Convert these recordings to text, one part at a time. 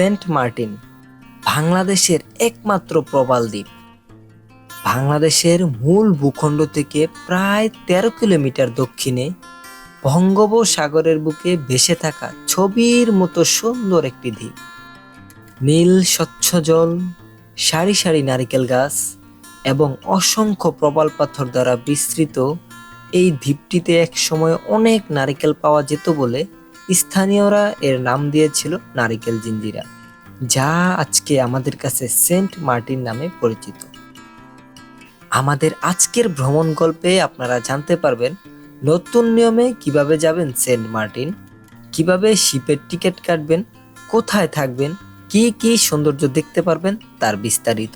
Saint Martin, বাংলাদেশের একমাত্র প্রবাল দ্বীপ। বাংলাদেশের মূল ভূখণ্ড থেকে প্রায় তেরো কিলোমিটার দক্ষিণে বঙ্গোপসাগরের বুকে ভেসে থাকা ছবির মতো সুন্দর একটি দ্বীপ। নীল স্বচ্ছ জল, সারি সারি নারিকেল গাছ এবং অসংখ্য প্রবাল পাথর দ্বারা বিস্তৃত এই দ্বীপটিতে একসময় অনেক নারিকেল পাওয়া যেত বলে স্থানীয়রা এর নাম দিয়েছিল নারিকেল জিঞ্জিরা, যা আজকে আমাদের কাছে সেন্ট মার্টিন নামে পরিচিত। আমাদের আজকের ভ্রমণ গল্পে আপনারা জানতে পারবেন নতুন নিয়মে কীভাবে যাবেন সেন্ট মার্টিন, কীভাবে শিপের টিকিট কাটবেন, কোথায় থাকবেন, কি কি সৌন্দর্য দেখতে পারবেন তার বিস্তারিত।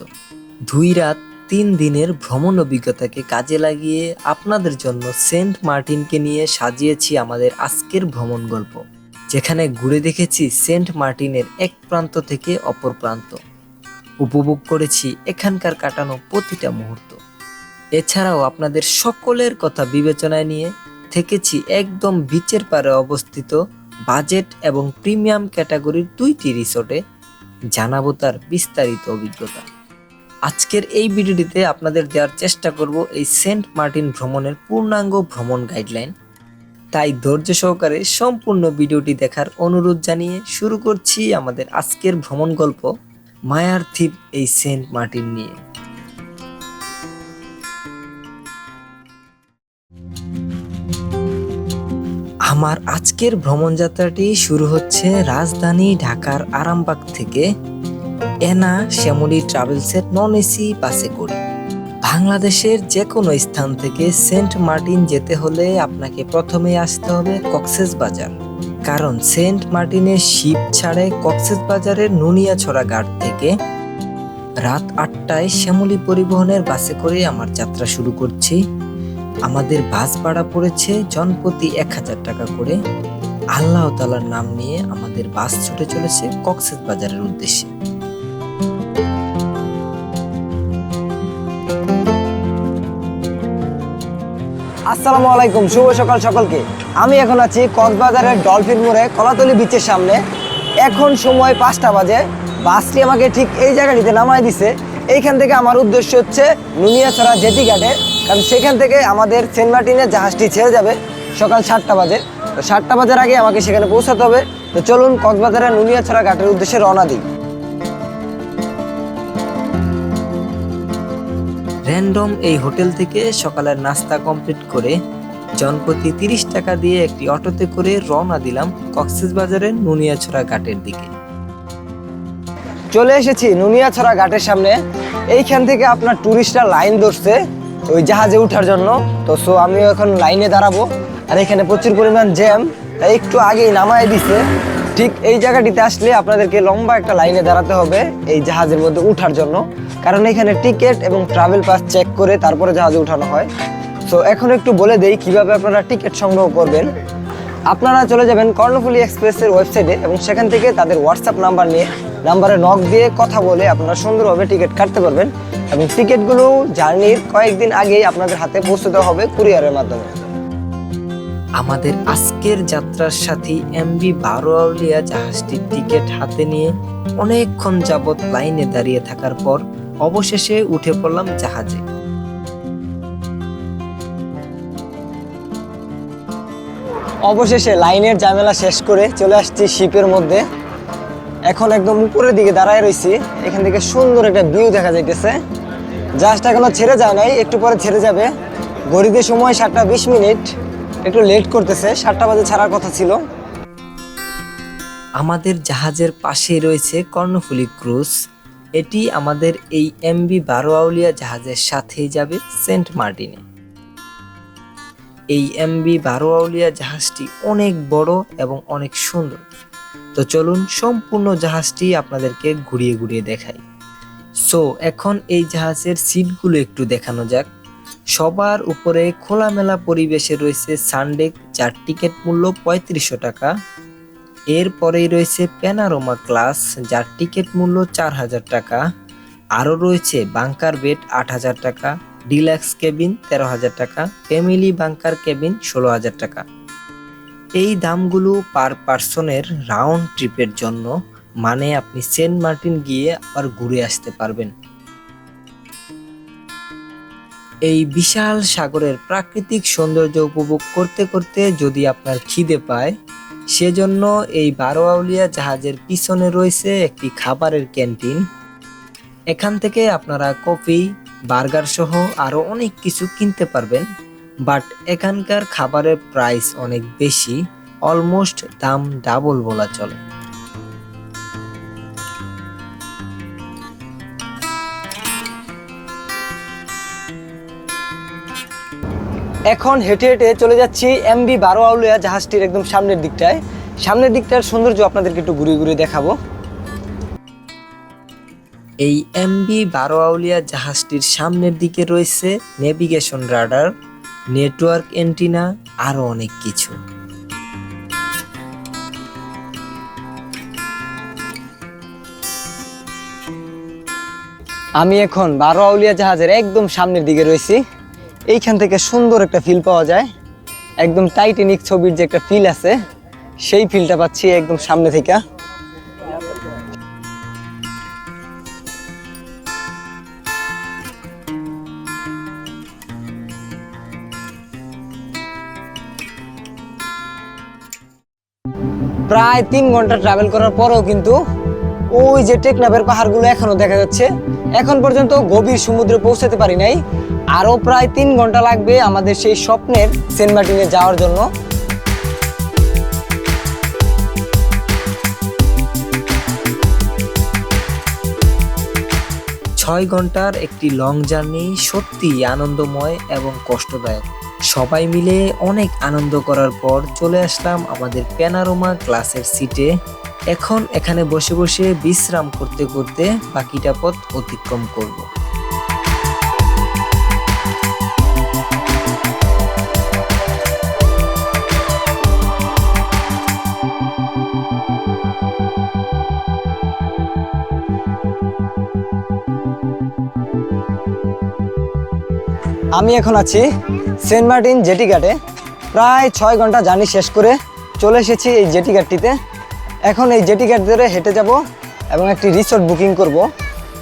দুই রাত তিন দিনের ভ্রমণ অভিজ্ঞতাকে কাজে লাগিয়ে আপনাদের জন্য সেন্ট মার্টিনকে নিয়ে সাজিয়েছি আমাদের আজকের ভ্রমণ গল্প, যেখানে ঘুরে দেখেছি সেন্ট মার্টিনের এক প্রান্ত থেকে অপর প্রান্ত। উপভোগ করেছি এখানকার কাটানো প্রতিটা মুহূর্ত। এছাড়াও আপনাদের সকলের কথা বিবেচনায় নিয়ে থেকেছি একদম বিচের পারে অবস্থিত বাজেট এবং প্রিমিয়াম ক্যাটাগরির দুইটি রিসোর্টে, জানাব তার বিস্তারিত অভিজ্ঞতা। আজকের এই ভিডিওটিতে আপনাদের দেওয়ার চেষ্টা করব এই সেন্ট মার্টিন ভ্রমণের পূর্ণাঙ্গ ভ্রমণ গাইডলাইন। তাই ধৈর্য সহকারে সম্পূর্ণ ভিডিওটি দেখার অনুরোধ জানিয়ে শুরু করছি আমাদের আজকের ভ্রমণ গল্প, মায়ার থিপ এই সেন্ট মার্টিন নিয়ে। আমার আজকের ভ্রমণ যাত্রাটি শুরু হচ্ছে রাজধানী ঢাকার আরামবাগ থেকে এনা, শ্যামলী ট্রাভেলসের নন এসি বাসে করে। বাংলাদেশের যে কোনো স্থান থেকে সেন্ট মার্টিন যেতে হলে আপনাকে প্রথমে আসতে হবে কক্সেস বাজার। কারণ সেন্ট মার্টিনের শিপ ছাড়ে কক্সেস বাজারের নুনিয়াছড়া ঘাট থেকে রাত আটটায় শ্যামলী পরিবহনের বাসে করে আমার যাত্রা শুরু করছি। আমাদের বাস ভাড়া পড়েছে জনপ্রতি এক হাজার টাকা করে। আল্লাহ তালার নাম নিয়ে আমাদের বাস ছুটে চলেছে কক্সেস বাজারের উদ্দেশ্যে। আসসালামু আলাইকুম, শুভ সকাল সকলকে। আমি এখন আছি কক্সবাজারের ডলফিন মোড়ে, কলাতলি বিচের সামনে। এখন সময় পাঁচটা বাজে। বাসটি আমাকে ঠিক এই জায়গাটিতে নামাই দিছে। এইখান থেকে আমার উদ্দেশ্য হচ্ছে নুনিয়াছড়া জেটি ঘাটে, কারণ সেখান থেকে আমাদের সেন্ট মার্টিনের জাহাজটি ছেড়ে যাবে সকাল সাতটা বাজে। তো সাতটা বাজার আগে আমাকে সেখানে পৌঁছাতে হবে। তো চলুন কক্সবাজারের নুনিয়াছড়া ঘাটের উদ্দেশ্যে রওনা দিই। র্যান্ডম এই হোটেল থেকে সকালের নাস্তা কমপ্লিট করে জনপ্রতি তিরিশ টাকা দিয়ে একটি অটোতে করে রওনা দিলাম কক্সেস বাজারের নুনিয়াছড়া ঘাটের দিকে। চলে এসেছি নুনিয়াছড়া ঘাটের সামনে। এইখান থেকে আপনার ট্যুরিস্টরা লাইন ধরছে ওই জাহাজে ওঠার জন্য। তো সো আমিও এখন লাইনে দাঁড়াবো। আর এখানে প্রচুর পরিমাণ জ্যাম তাই একটু আগেই নামায় দিছে। ঠিক এই জায়গাটিতে আসলে আপনাদেরকে লম্বা একটা লাইনে দাঁড়াতে হবে এই জাহাজের মধ্যে ওঠার জন্য। কারণ এখানে টিকিট এবং ট্রাভেল পাস চেক করে তারপরে জাহাজে উঠানো হয়। সো এখন একটু বলে দেই কীভাবে আপনারা টিকিট সংগ্রহ করবেন। আপনারা চলে যাবেন কর্ণফুলি এক্সপ্রেসের ওয়েবসাইটে এবং সেখান থেকে তাদের হোয়াটসঅ্যাপ নাম্বার নিয়ে নাম্বারে নক দিয়ে কথা বলে আপনারা সুন্দরভাবে টিকিট কাটতে পারবেন। এবং টিকিটগুলো জার্নির কয়েকদিন আগেই আপনাদের হাতে পৌঁছে দেওয়া হবে কুরিয়ারের মাধ্যমে। আমাদের আজকের যাত্রার সাথী এমবি বারোয়াউলিয়া জাহাজটির টিকিট হাতে নিয়ে অনেকক্ষণ যাবৎ লাইনে দাঁড়িয়ে থাকার পর অবশেষে উঠে পড়লাম জাহাজে। অবশেষে লাইনের ঝামেলা শেষ করে চলে আসছি শিপের মধ্যে। এখন একদম উপরের দিকে দাঁড়ায় রয়েছি এখান থেকে সুন্দর একটা ভিউ দেখা যাইতেছে। জাহাজটা এখনও ছেড়ে যায় নাই, একটু পরে ছেড়ে যাবে। ঘড়িতে সময় সাতটা বিশ মিনিট। একটু লেট করতেছে, সাতটা বাজে ছাড়ার কথা ছিল। আমাদের জাহাজের পাশেই রয়েছে কর্ণফুলী ক্রুজ। এটি আমাদের এই এমবি বারোয়াউলিয়া জাহাজের সাথেই যাবে সেন্ট মার্টিনে। এই এমবি বারোয়াউলিয়া জাহাজটি অনেক বড় এবং অনেক সুন্দর। তো চলুন সম্পূর্ণ জাহাজটি আপনাদেরকে ঘুরিয়ে ঘুরিয়ে দেখাই। সো এখন এই জাহাজের সিটগুলো একটু দেখানো যাক। সবার উপরে খোলামেলা পরিবেশে রয়েছে সানডেক যার টিকিট মূল্য পঁয়ত্রিশশো টাকা। এরপরেই রয়েছে প্যানারোমা ক্লাস যার টিকিট মূল্য চার হাজার টাকা। আরও রয়েছে বাংকার বেড আট হাজার টাকা ডিলাক্স কেবিন তেরো হাজার টাকা ফ্যামিলি বাংকার কেবিন ষোলো হাজার টাকা। এই দামগুলো পার পার্সনের রাউন্ড ট্রিপের জন্য মানে আপনি সেন্ট মার্টিন গিয়ে আবার ঘুরে আসতে পারবেন। এই বিশাল সাগরের প্রাকৃতিক সৌন্দর্য উপভোগ করতে করতে যদি আপনার খিদে পায়, সেজন্য এই বারোয়াউলিয়া জাহাজের পিছনে রয়েছে একটি খাবারের ক্যান্টিন। এখান থেকে আপনারা কফি, বার্গার সহ আরও অনেক কিছু কিনতে পারবেন, বাট এখানকার খাবারের প্রাইস অনেক বেশি, অলমোস্ট দাম ডাবল বলা চলে। এখন হেঁটে হেঁটে চলে যাচ্ছি এমবি বারো আউলিয়া জাহাজটির একদম সামনের দিকটায়। সামনের দিকটার সৌন্দর্য আপনাদেরকে একটু ঘুরে ঘুরে দেখাবো। এই এমবি বারো আউলিয়া জাহাজটির সামনের দিকে রয়েছে নেভিগেশন রাডার নেটওয়ার্ক এন্টিনা আরও অনেক কিছু। আমি এখন বারো আউলিয়া জাহাজের একদম সামনের দিকে রয়েছি। এইখান থেকে সুন্দর একটা ফিল পাওয়া যায়। একদম টাইটানিক ছবির যে একটা ফিল আছে, সেই ফিলটা পাচ্ছি একদম সামনে থেকে। প্রায় তিন ঘণ্টা ট্রাভেল করার পরেও কিন্তু ওই যে টেকনাফের পাহাড়গুলো এখনও দেখা যাচ্ছে। এখন পর্যন্ত গভীর সমুদ্রে পৌঁছাতে পারি নাই। আরও প্রায় তিন ঘণ্টা লাগবে আমাদের সেই স্বপ্নের সেন্ট মার্টিনে যাওয়ার জন্য। ছয় ঘণ্টার একটি লং জার্নি সত্যি আনন্দময় এবং কষ্টদায়ক। সবাই মিলে অনেক আনন্দ করার পর চলে আসলাম আমাদের প্যানারোমা ক্লাসের সিটে এখন এখানে বসে বসে বিশ্রাম করতে করতে বাকিটা পথ অতিক্রম করব। আমি এখন আছি সেন্ট মার্টিন জেটি ঘাটে প্রায় ছয় ঘণ্টা জার্নি শেষ করে চলে এসেছি এই জেটি ঘাটটিতে। এখন এই জেটি ঘাট ধরে হেঁটে যাব এবং একটি রিসোর্ট বুকিং করব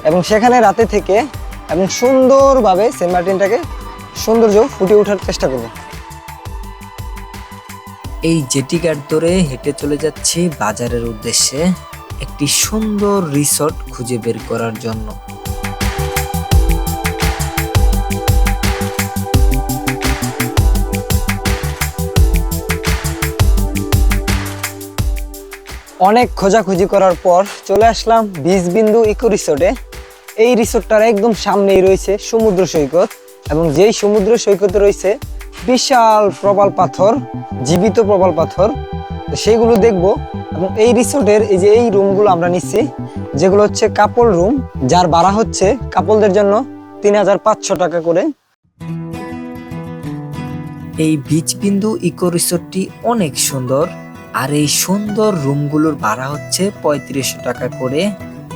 এবং সেখানে রাতে থেকে এবং সুন্দরভাবে সেন্ট মার্টিনটাকে সৌন্দর্য ফুটে ওঠার চেষ্টা করব। এই জেটি ঘাট ধরে হেঁটে চলে যাচ্ছি বাজারের উদ্দেশ্যে। একটি সুন্দর রিসর্ট খুঁজে বের করার জন্য। অনেক খোঁজাখুঁজি করার পর চলে আসলাম বিচ বিন্দু ইকো রিসোর্টে এই রিসোর্টটার একদম সামনেই রয়েছে সমুদ্র সৈকত এবং যেই সমুদ্র সৈকতে রয়েছে বিশাল প্রবাল পাথর, জীবিত প্রবাল পাথর। তো সেইগুলো দেখব এবং এই রিসোর্টের এই যে এই রুমগুলো আমরা নিচ্ছি, যেগুলো হচ্ছে কাপল রুম, যার ভাড়া হচ্ছে কাপলদের জন্য তিন হাজার পাঁচশো টাকা করে। এই বিচ বিন্দু ইকো রিসোর্টটি অনেক সুন্দর। আর এই সুন্দর রুমগুলোর ভাড়া হচ্ছে পঁয়ত্রিশশো টাকা করে।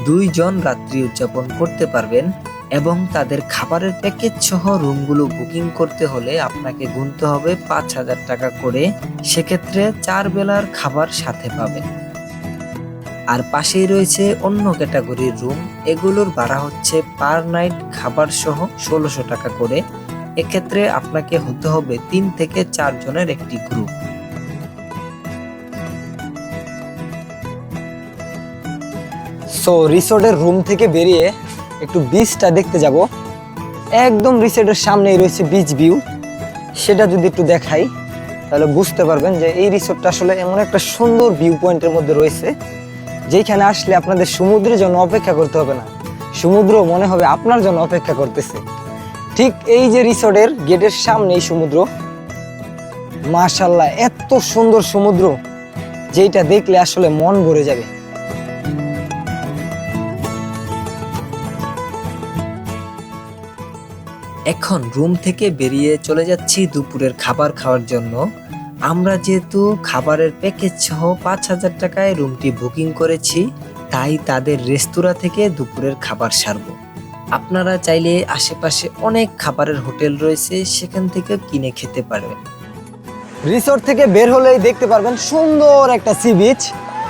দুইজন রাত্রি উদযাপন করতে পারবেন এবং তাদের খাবারের প্যাকেজ সহ রুমগুলো বুকিং করতে হলে আপনাকে গুনতে হবে পাঁচ হাজার টাকা করে। সেক্ষেত্রে চার বেলার খাবার সাথে পাবেন। আর পাশেই রয়েছে অন্য ক্যাটাগরির রুম এগুলোর ভাড়া হচ্ছে পার নাইট খাবার সহ ষোলোশো টাকা করে। এক্ষেত্রে আপনাকে হতে হবে তিন থেকে চার জনের একটি গ্রুপ সো রিসোর্টের রুম থেকে বেরিয়ে একটু বিচটা দেখতে যাব। একদম রিসোর্টের সামনেই রয়েছে বিচ ভিউ সেটা যদি একটু দেখাই, তাহলে বুঝতে পারবেন যে এই রিসোর্টটা আসলে এমন একটা সুন্দর ভিউ পয়েন্টের মধ্যে রয়েছে যেখানে আসলে আপনাদের সমুদ্রের জন্য অপেক্ষা করতে হবে না। সমুদ্র মনে হবে আপনার জন্য অপেক্ষা করতেছে। ঠিক এই যে রিসোর্টের গেটের সামনেই সমুদ্র। মাশাল্লাহ এত সুন্দর সমুদ্র যেটা দেখলে আসলে মন ভরে যাবে। এখন রুম থেকে বেরিয়ে চলে যাচ্ছি দুপুরের খাবার খাওয়ার জন্য। আমরা যেহেতু খাবারের প্যাকেজ সহ পাঁচ হাজার টাকায় রুমটি বুকিং করেছি, তাই তাদের রেস্তোরাঁ থেকে দুপুরের খাবার সারবো। আপনারা চাইলে আশেপাশে অনেক খাবারের হোটেল রয়েছে, সেখান থেকে কিনে খেতে পারবেন। রিসোর্ট থেকে বের হলেই দেখতে পারবেন সুন্দর একটা সি বিচ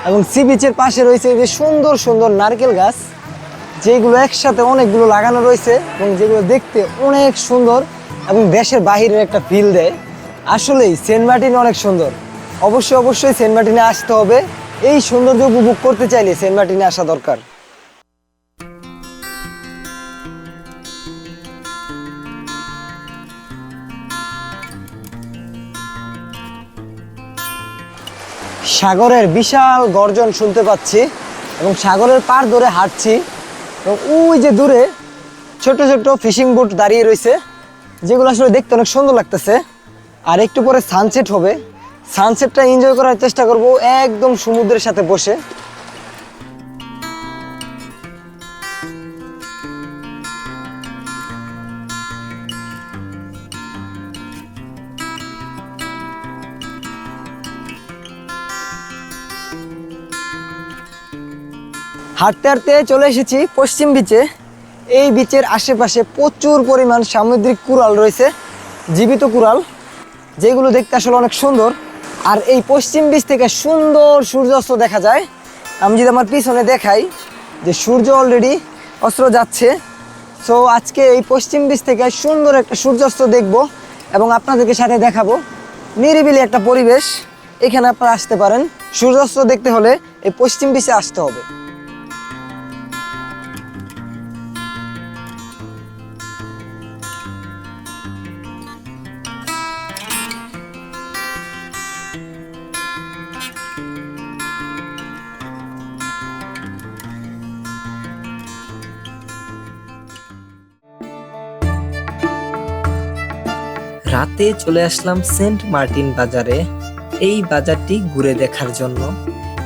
এবং সি বিচের পাশে রয়েছে যে সুন্দর সুন্দর নারকেল গাছ। যেগুলো একসাথে অনেকগুলো লাগানো রয়েছে এবং যেগুলো দেখতে অনেক সুন্দর এবং দেশের বাহিরের একটা ফিল দেয়। আসলেই সেন্ট মার্টিন অনেক সুন্দর। অবশ্যই অবশ্যই সেন্ট মার্টিনে আসতে হবে। এই সৌন্দর্য উপভোগ করতে চাইলে সেন্ট মার্টিনে আসা দরকার। সাগরের বিশাল গর্জন শুনতে পাচ্ছি এবং সাগরের পার ধরে হাঁটছি। এবং ওই যে দূরে ছোট ছোট ফিশিং বোট দাঁড়িয়ে রয়েছে, যেগুলো আসলে দেখতে অনেক সুন্দর লাগতেছে। আর একটু পরে সানসেট হবে। সানসেটটা এনজয় করার চেষ্টা করব, একদম সমুদ্রের সাথে বসে। হাঁটতে হাঁটতে চলে এসেছি পশ্চিম বিচে এই বিচের আশেপাশে প্রচুর পরিমাণ সামুদ্রিক কুড়াল রয়েছে, জীবিত কুড়াল, যেগুলো দেখতে আসলে অনেক সুন্দর। আর এই পশ্চিম বিচ থেকে সুন্দর সূর্যাস্ত দেখা যায়। আমি যদি আমার পিছনে দেখাই যে সূর্য অলরেডি অস্ত্র যাচ্ছে সো আজকে এই পশ্চিম বিচ থেকে সুন্দর একটা সূর্যাস্ত দেখব এবং আপনাদেরকে সাথে দেখাবো। নিরিবিলি একটা পরিবেশ, এখানে আপনারা আসতে পারেন। সূর্যাস্ত দেখতে হলে এই পশ্চিম বিচে আসতে হবে। রাতে চলে আসলাম সেন্ট মার্টিন বাজারে। এই বাজারটি ঘুরে দেখার জন্য।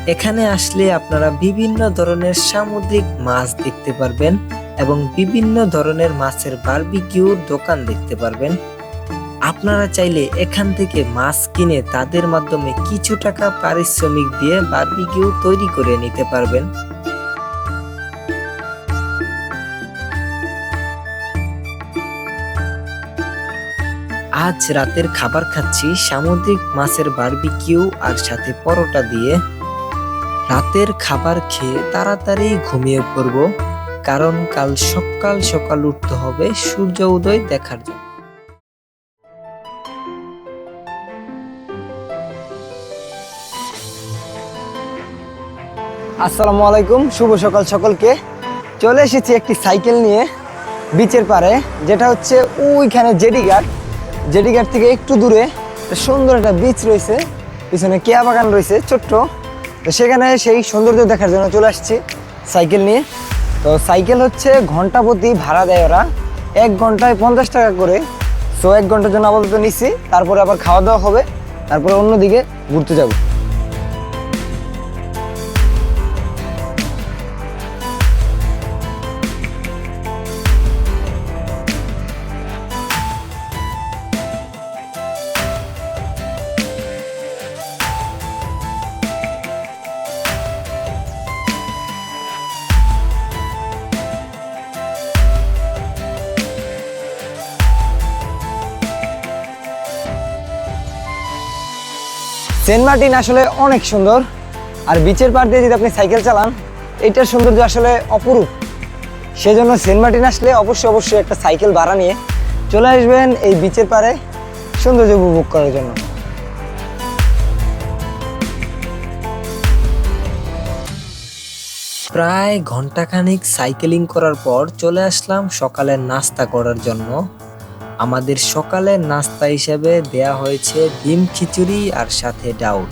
এখানে আসলে আপনারা বিভিন্ন ধরনের সামুদ্রিক মাছ দেখতে পারবেন এবং বিভিন্ন ধরনের মাছের বারবিকিউর দোকান দেখতে পারবেন। আপনারা চাইলে এখান থেকে মাছ কিনে তাদের মাধ্যমে কিছু টাকা পারিশ্রমিক দিয়ে বার্বিকিউ তৈরি করে নিতে পারবেন। আজ রাতের খাবার খাচ্ছি সামুদ্রিক মাছের বারবিকিউ আর সাথে পরোটা দিয়ে। রাতের খাবার খেয়ে তাড়াতাড়ি ঘুমিয়ে পড়ব, কারণ কাল সকাল সকাল উঠতে হবে সূর্য উদয় দেখার জন্য। আসসালামু আলাইকুম, শুভ সকাল সকলকে। চলে এসেছি একটি সাইকেল নিয়ে, বিচের পারে যেটা হচ্ছে ওইখানে জেডি জেডি ঘাট থেকে একটু দূরে সুন্দর একটা বিচ রয়েছে। পিছনে কেয়া বাগান রয়েছে, ছোট্ট। তো সেখানে সেই সৌন্দর্য দেখার জন্য চলে আসছি সাইকেল নিয়ে। তো সাইকেল হচ্ছে ঘণ্টা প্রতি ভাড়া দেয় ওরা। এক ঘন্টায় পঞ্চাশ টাকা করে। সো এক ঘণ্টার জন্য আপাতত নিচ্ছি, তারপরে আবার খাওয়া দাওয়া হবে, তারপরে অন্যদিকে ঘুরতে যাব। সেন্ট মার্টিন আসলে অনেক সুন্দর। আর বিচের পার দিয়ে যদি আপনি সাইকেল চালান, এটার সৌন্দর্য আসলে অপরূপ। সেজন্য সেন্ট মার্টিন আসলে অবশ্যই অবশ্যই একটা সাইকেল ভাড়া নিয়ে চলে আসবেন এই বিচের পারে সৌন্দর্য উপভোগ করার জন্য। প্রায় ঘন্টাখানিক সাইকেলিং করার পর চলে আসলাম সকালের নাস্তা করার জন্য। আমাদের সকালের নাস্তা হিসেবে দেয়া হয়েছে ডিম খিচুড়ি আর সাথে ডাউল।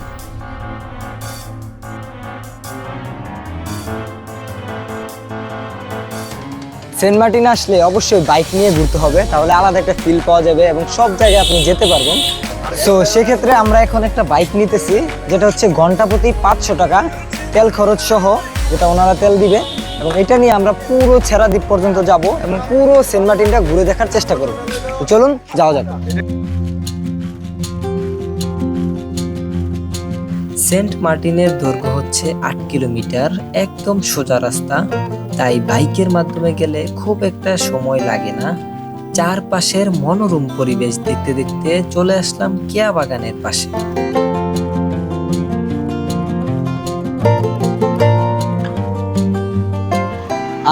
সেন্ট মার্টিন আসলে অবশ্যই বাইক নিয়ে ঘুরতে হবে, তাহলে আলাদা একটা ফিল পাওয়া যাবে এবং সব জায়গায় আপনি যেতে পারবেন। তো সেক্ষেত্রে আমরা এখন একটা বাইক নিতেছি, যেটা হচ্ছে ঘণ্টা প্রতি পাঁচশো টাকা তেল খরচ সহ, যেটা ওনারা তেল দিবে। এবং এটা নিয়ে আমরা পুরো ছেড়া দ্বীপ পর্যন্ত যাব এবং পুরো সেন্ট মার্টিনটা ঘুরে দেখার চেষ্টা করব। চলুন, যাওয়া যাক। সেন্ট মার্টিনের দৈর্ঘ্য হচ্ছে আট কিলোমিটার, একদম সোজা রাস্তা। তাই বাইকের মাধ্যমে গেলে খুব একটা সময় লাগে না। চারপাশের মনোরম পরিবেশ দেখতে দেখতে চলে আসলাম কেয়া বাগানের পাশে।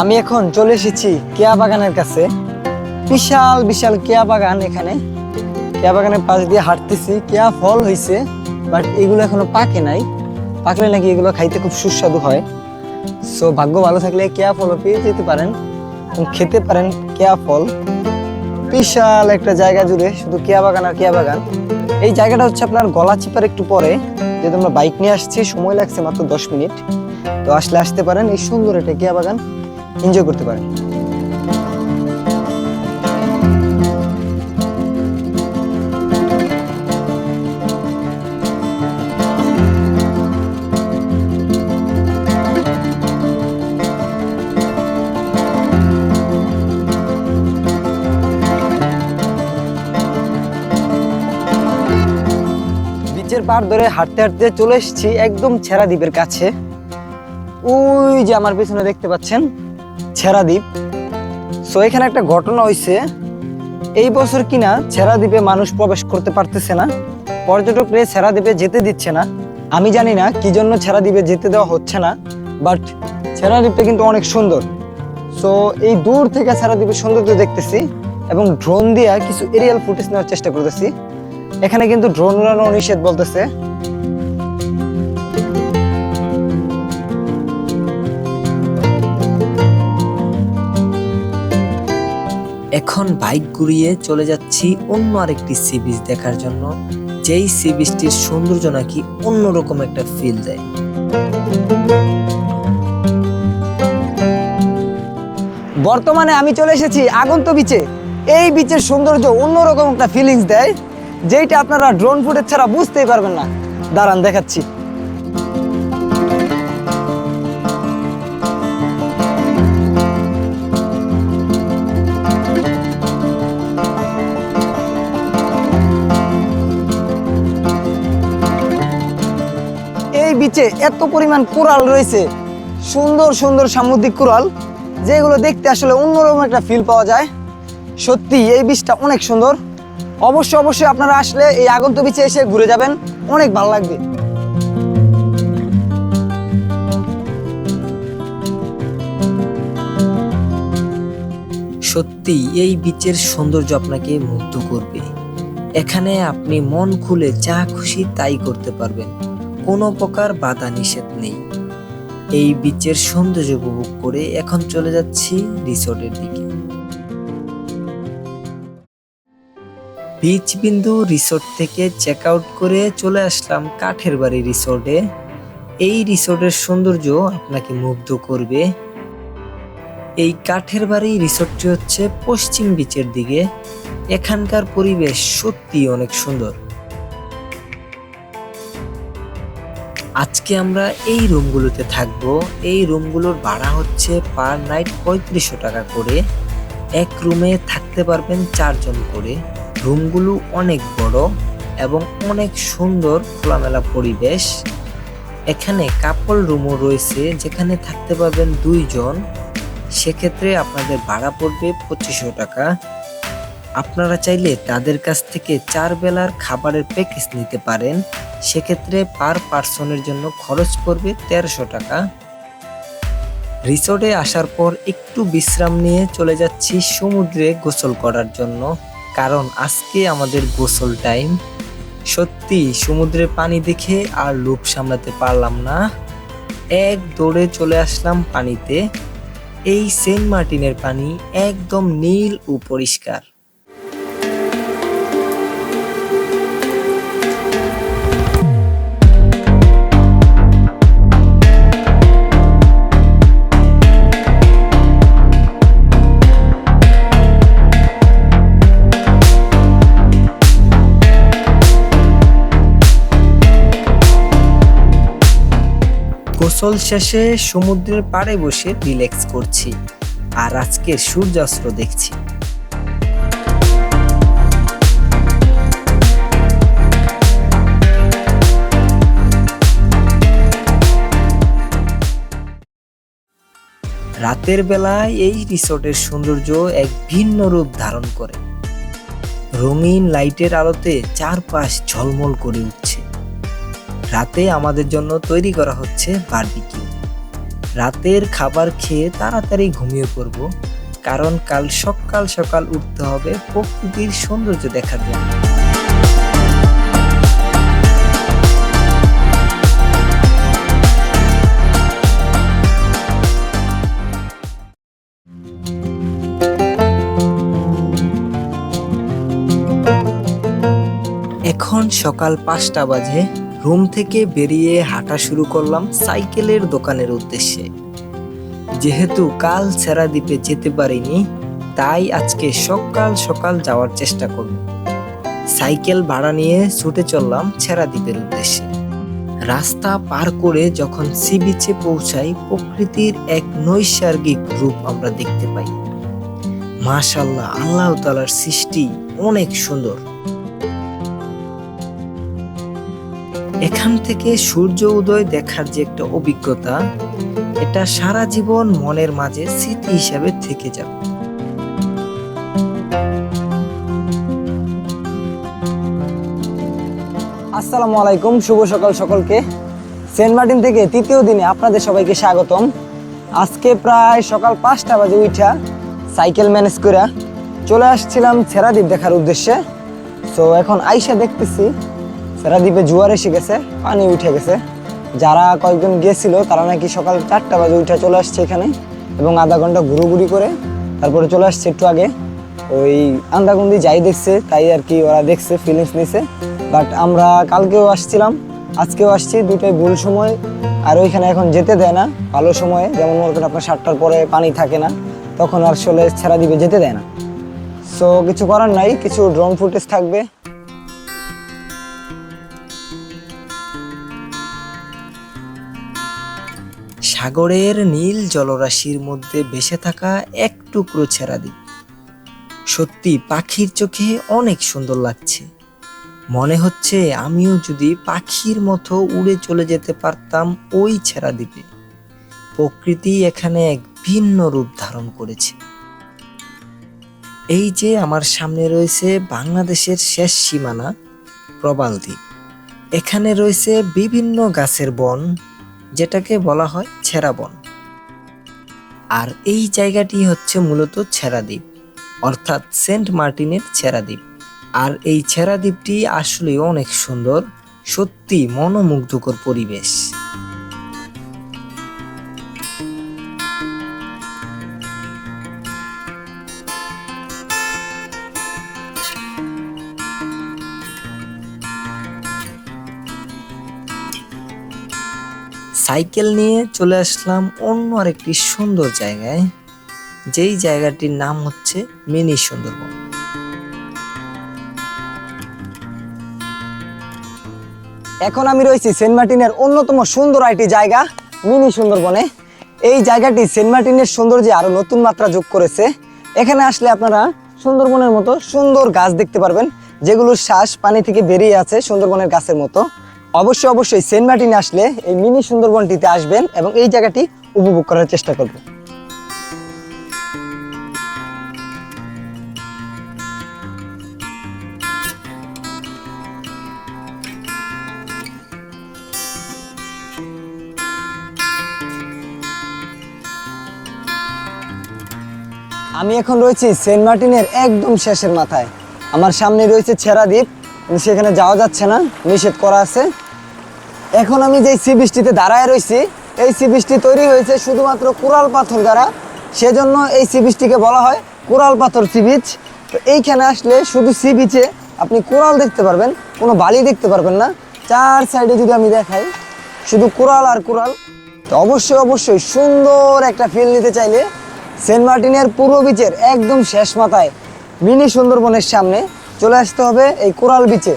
আমি এখন চলে এসেছি কেয়া বাগানের কাছে। বিশাল বিশাল কেয়া বাগান এখানে। কেয়া বাগানের পাশ দিয়ে হাঁটতেছি। কেয়া ফল হয়েছে বাট এগুলো এখনও পাকে নাই। পাকলে নাকি এগুলো খাইতে খুব সুস্বাদু হয়। সো ভাগ্য ভালো থাকলে কেয়া ফলও পেয়ে যেতে পারেন খেতে পারেন কেয়া ফল। বিশাল একটা জায়গা জুড়ে শুধু কেয়া বাগান আর কেয়া বাগান। এই জায়গাটা হচ্ছে আপনার গলা চিপার একটু পরে। যেহেতু আমরা বাইক নিয়ে আসছি, সময় লাগছে মাত্র দশ মিনিট। তো আসলে আসতে পারেন এই সুন্দর একটা কেয়া বাগান। এনজয় করতে পারেন। বিচের পার ধরে হাঁটতে হাঁটতে চলে এসেছি একদম ছেড়া দ্বীপের কাছে। ওই যে আমার পিছনে দেখতে পাচ্ছেন ছেড়া দ্বীপ সো এখানে একটা ঘটনা হয়েছে এই বছর কিনা ছেড়া দ্বীপে মানুষ প্রবেশ করতে পারতেছে না। পর্যটকরে ছেড়া দ্বীপে যেতে দিচ্ছে না। আমি জানি না কি জন্য ছেড়া দ্বীপে যেতে দেওয়া হচ্ছে না বাট ছেড়া দ্বীপটা কিন্তু অনেক সুন্দর। সো এই দূর থেকে ছেড়া দ্বীপের সৌন্দর্য দেখতেছি এবং ড্রোন দিয়ে কিছু এরিয়াল ফুটেজ নেওয়ার চেষ্টা করতেছি। এখানে কিন্তু ড্রোন উড়ানো নিষেধ বলতেছে। এখন বাইক ঘুরিয়ে চলে যাচ্ছি অন্য আরেকটি সি বিচ দেখার জন্য। যেই সি বিচটির সৌন্দর্য নাকি অন্যরকম একটা ফিল দেয়। বর্তমানে আমি চলে এসেছি আগন্ত বিচে এই বিচের সৌন্দর্য অন্যরকম একটা ফিলিংস দেয়, যেইটা আপনারা ড্রোন ফুটেজ ছাড়া বুঝতেই পারবেন না। দাঁড়ান দেখাচ্ছি। বিচে এত পরিমাণ কোরাল রয়েছে। সুন্দর সুন্দর সামুদ্রিক কোরাল যেগুলো দেখতে আসলে অন্যরকম একটা ফিল পাওয়া যায়। সত্যি, এই বীজটা অনেক সুন্দর। অবশ্যই অবশ্যই আপনারা আসলে এই আগন্ত বিচে এসে ঘুরে যাবেন। অনেক ভালো লাগবে। সত্যি, এই বিচের সৌন্দর্য আপনাকে মুগ্ধ করবে। এখানে আপনি মন খুলে যা খুশি তাই করতে পারবেন। কোনো প্রকার বাধা নিষেধ নেই। এই বিচের সৌন্দর্য উপভোগ করে এখন চলে যাচ্ছি রিসোর্টের দিকে। বিচ বিন্দু রিসোর্ট থেকে চেক আউট করে চলে আসলাম কাঠের বাড়ি রিসোর্টে। এই রিসোর্টের সৌন্দর্য আপনাকে মুগ্ধ করবে। এই কাঠের বাড়ি রিসোর্টটি হচ্ছে পশ্চিম বিচের দিকে। এখানকার পরিবেশ সত্যি অনেক সুন্দর। আজকে আমরা এই রুমগুলোতে থাকব। এই রুমগুলোর ভাড়া হচ্ছে পার নাইট পঁয়ত্রিশশো টাকা করে। এক রুমে থাকতে পারবেন চারজন করে। রুমগুলো অনেক বড় এবং অনেক সুন্দর খোলামেলা পরিবেশ। এখানে কাপল রুমও রয়েছে, যেখানে থাকতে পারবেন দুইজন। সেক্ষেত্রে আপনাদের ভাড়া পড়বে পঁচিশশো টাকা। আপনারা চাইলে তাদের কাছ থেকে চার বেলার খাবারের প্যাকেজ নিতে পারেন। সেক্ষেত্রে পার পার্সনের জন্য খরচ পড়বে তেরোশো টাকা। রিসোর্টে আসার পর একটু বিশ্রাম নিয়ে চলে যাচ্ছি সমুদ্রে গোসল করার জন্য। কারণ আজকে আমাদের গোসল টাইম সত্যি সমুদ্রের পানি দেখে আর লোভ সামলাতে পারলাম না। এক দৌড়ে চলে আসলাম পানিতে। এই সেন্ট মার্টিনের পানি একদম নীল ও পরিষ্কার। গোসল শেষে সমুদ্রের পাড়ে বসে রিল্যাক্স করছি। আর আজকের সূর্যাস্ত দেখছি। রাতের বেলায় এই রিসোর্টের সৌন্দর্য এক ভিন্ন রূপ ধারণ করে। রঙিন লাইটের আলোতে চারপাশ ঝলমল করে উঠছে। রাতে আমাদের জন্য তৈরি করা হচ্ছে বারবিকিউ। রাতের খাবার খেয়ে তাড়াতাড়ি ঘুমিয়ে পড়ব, কারণ কাল সকাল সকাল উঠতে হবে প্রকৃতির সৌন্দর্য দেখার জন্য। এখন সকাল পাঁচটা বাজে। রুম থেকে বেরিয়ে হাঁটা শুরু করলাম সাইকেলের দোকানের উদ্দেশ্যে। যেহেতু কাল সেরা দ্বীপে যেতে পারিনি, তাই আজকে সকাল সকাল যাওয়ার চেষ্টা করব। সাইকেল ভাড়া নিয়ে ছুটে চললাম ছেড়া দ্বীপের উদ্দেশ্যে। রাস্তা পার করে যখন সি বিচে পৌঁছাই, প্রকৃতির এক নৈসর্গিক রূপ আমরা দেখতে পাই। মাশাল্লাহ আল্লাহ তালার সৃষ্টি অনেক সুন্দর। এখান থেকে সূর্য উদয় দেখার যে একটা অভিজ্ঞতা, এটা সারা জীবন মনের মাঝে স্মৃতি হিসাবে থেকে যাবে। আসসালামু আলাইকুম, শুভ সকাল সকলকে। সেন্ট মার্টিন থেকে তৃতীয় দিনে আপনাদের সবাইকে স্বাগতম। আজকে প্রায় সকাল পাঁচটা বাজে উঠা সাইকেল ম্যানেজ করে চলে আসছিলাম সেরাদ্বীপ দেখার উদ্দেশ্যে। তো এখন আইসা দেখতেছি সেরাদ্বীপে জোয়ার এসে গেছে, পানি উঠে গেছে। যারা কয়েকজন গেছিল, তারা নাকি সকাল চারটা বাজে উঠে চলে আসছে এখানে এবং আধা ঘণ্টা ঘুরোঘুরি করে তারপরে চলে আসছে একটু আগে। ওই আন্দাগুন্দি যাই দেখছে, তাই আর কি ওরা দেখছে ফিলিংস নিছে। বাট আমরা কালকেও আসছিলাম, আজকেও আসছি দুটোই ভুল সময়। আর ওইখানে এখন যেতে দেয় না, ভালো সময়ে। যেমন মনে করেন আপনার সাতটার পরে পানি থাকে না, তখন আসলে ছেড়া দিবে যেতে দেয় না। সো কিছু করার নাই, কিছু ড্রোন ফুটেজ থাকবে। সাগরের নীল জলরাশির মধ্যে ভেসে থাকা এক টুকরো ছেঁড়া দ্বীপ। সত্যি পাখির চোখে অনেক সুন্দর লাগছে। মনে হচ্ছে আমিও যদি পাখির মতো উড়ে চলে যেতে পারতাম ওই ছেঁড়া দ্বীপে। প্রকৃতি এখানে এক ভিন্ন রূপ ধারণ করেছে। এই যে আমার সামনে রয়েছে বাংলাদেশের শেষ সীমানা প্রবাল দ্বীপ। এখানে রয়েছে বিভিন্ন গাছের বন যেটাকে বলা হয় ছেঁড়া বন। আর এই জায়গাটি হচ্ছে মূলত ছেঁড়া দ্বীপ, অর্থাৎ সেন্ট মার্টিনের ছেঁড়া দ্বীপ। আর এই ছেঁড়া দ্বীপটি আসলে অনেক সুন্দর সত্যি মনোমুগ্ধকর পরিবেশ। সাইকেল নিয়ে চলে আসলাম অন্য আরেকটি সুন্দর জায়গায়। যেই জায়গাটির নাম হচ্ছে মিনি সুন্দরবন। এখন আমি রয়েছি সেন্ট মার্টিনের অন্যতম সুন্দর একটি জায়গা, মিনি সুন্দরবনে। এই জায়গাটি সেন্ট মার্টিনের সৌন্দর্যে আরও নতুন মাত্রা যোগ করেছে। এখানে আসলে আপনারা সুন্দরবনের মতো সুন্দর গাছ দেখতে পারবেন, যেগুলোর শ্বাস পানি থেকে বেরিয়ে আছে সুন্দরবনের গাছের মতো। অবশ্যই অবশ্যই সেন্ট মার্টিনে আসলে এই মিনি সুন্দরবনটিতে আসবেন এবং এই জায়গাটি উপভোগ করার চেষ্টা করবেন। আমি এখন রয়েছি সেন্ট মার্টিনের একদম শেষের মাথায়। আমার সামনে রয়েছে ছেঁড়া দ্বীপ সেখানে যাওয়া যাচ্ছে না, নিষেধ করা আছে। এখন আমি যে সি বৃষ্টিতে দাঁড়ায় রয়েছি এই সি বৃষ্টি তৈরি হয়েছে শুধুমাত্র কোরাল পাথর দ্বারা। সেজন্য এই সি বৃষ্টিকে বলা হয় কোরাল পাথর সি বিচ তো এইখানে আসলে শুধু সি বিচে আপনি কোরাল দেখতে পারবেন, কোনো বালি দেখতে পারবেন না। চার সাইডে যদি আমি দেখাই, শুধু কোরাল আর কোরাল তো অবশ্যই অবশ্যই সুন্দর একটা ফিল নিতে চাইলে সেন্ট মার্টিনের পূর্ব বিচের একদম শেষ মাথায়, মিনি সুন্দরবনের সামনে চলে আসতে হবে এই কোরাল বিচে।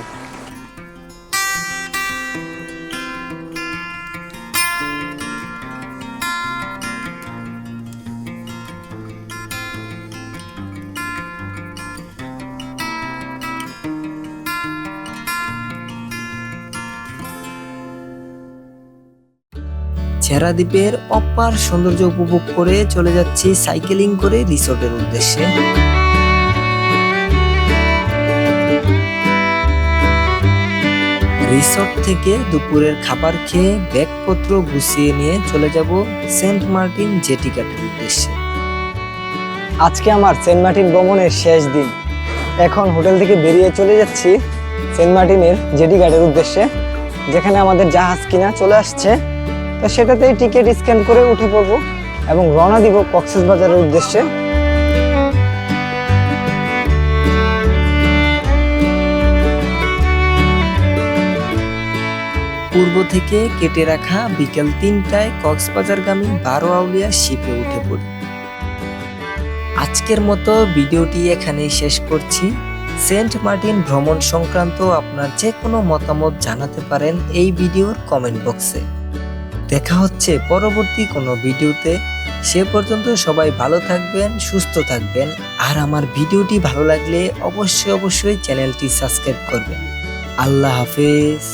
ছেঁড়া দ্বীপের অপার সৌন্দর্য উপভোগ করে চলে যাচ্ছি সাইকেলিং করে রিসোর্টের উদ্দেশ্যে। রিসর্ট থেকে দুপুরের খাবার খেয়ে ব্যাগপত্র গুছিয়ে নিয়ে চলে যাব সেন্ট মার্টিন জেটি ঘাটের উদ্দেশ্যে। আজকে আমার সেন্ট মার্টিন ভ্রমণের শেষ দিন। এখন হোটেল থেকে বেরিয়ে চলে যাচ্ছি সেন্ট মার্টিনের জেডি ঘাটের উদ্দেশ্যে, যেখানে আমাদের জাহাজ কিনা চলে আসছে। তো সেটাতেই টিকিট স্ক্যান করে উঠে পড়ব এবং রওনা দিব কক্সেস বাজারের উদ্দেশ্যে। পূর্ব থেকে কেটে রাখা বিকেল তিনটায় কক্সবাজারগামী বারো আউলিয়া শিপে উঠে পড়ি। আজকের মতো ভিডিওটি এখানেই শেষ করছি। সেন্ট মার্টিন ভ্রমণ সংক্রান্ত আপনার যে কোনো মতামত জানাতে পারেন এই ভিডিওর কমেন্ট বক্সে দেখা হচ্ছে পরবর্তী কোনো ভিডিওতে। সে পর্যন্ত সবাই ভালো থাকবেন, সুস্থ থাকবেন। আর আমার ভিডিওটি ভালো লাগলে অবশ্যই অবশ্যই চ্যানেলটি সাবস্ক্রাইব করবেন। আল্লাহ হাফেজ।